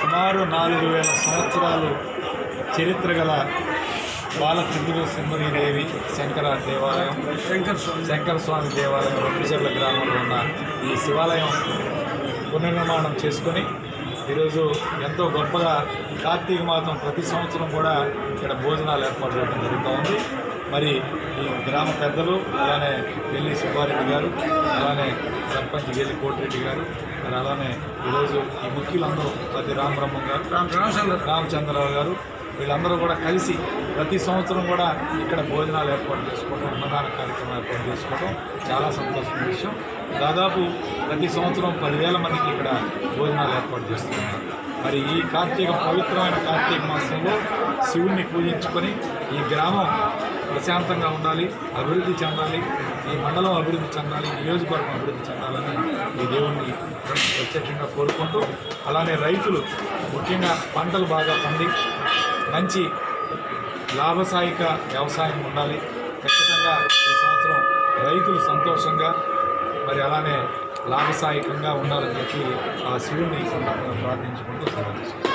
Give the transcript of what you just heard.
సుమారు నాలుగు వేల సంవత్సరాలు చరిత్ర గల బాల త్రిపుర శంకర దేవాలయం. శంకర శంకర స్వామి దేవాలయం రొమ్మిచెర్ల గ్రామంలో ఉన్న ఈ శివాలయం పునర్నిర్మాణం చేసుకొని ఈరోజు ఎంతో గొప్పగా కార్తీక మాసం ప్రతి సంవత్సరం కూడా ఇక్కడ భోజనాలు ఏర్పాటు చేయడం జరుగుతూ ఉంది. మరి ఈ గ్రామ పెద్దలు అలానే పెళ్ళి సుబ్బారెడ్డి గారు అలానే సర్పంచ్ గెల్లి కోటిరెడ్డి గారు మరి అలానే ఈరోజు ఈ ముఖ్యులందరూ ప్రతి రామబ్రహ్మం గారు రామ్ రామచంద్ర రామచంద్రరావు గారు వీళ్ళందరూ కూడా కలిసి ప్రతి సంవత్సరం కూడా ఇక్కడ భోజనాలు ఏర్పాటు చేసుకోవడం అన్నదాన కార్యక్రమం ఏర్పాటు చేసుకోవడం చాలా సంతోషమైన విషయం. దాదాపు ప్రతి సంవత్సరం పదివేల మందికి ఇక్కడ భోజనాలు ఏర్పాటు చేస్తున్నారు. మరి ఈ కార్తీక పవిత్రమైన కార్తీక మాసంలో శివుణ్ణి పూజించుకొని ఈ గ్రామం ప్రశాంతంగా ఉండాలి అభివృద్ధి చెందాలి ఈ మండలం అభివృద్ధి చెందాలి నియోజకవర్గం అభివృద్ధి చెందాలని ఈ దేవుణ్ణి ప్రత్యేకంగా కోరుకుంటూ అలానే రైతులు ముఖ్యంగా పంటలు బాగా పండి మంచి లాభసాయిక వ్యవసాయం ఉండాలి. ఖచ్చితంగా ఈ సంవత్సరం రైతులు సంతోషంగా మరి అలానే లాభసాయకంగా ఉండాలని చెప్పి ఆ శివుడిని ప్రార్థించుకుంటూ సెలవు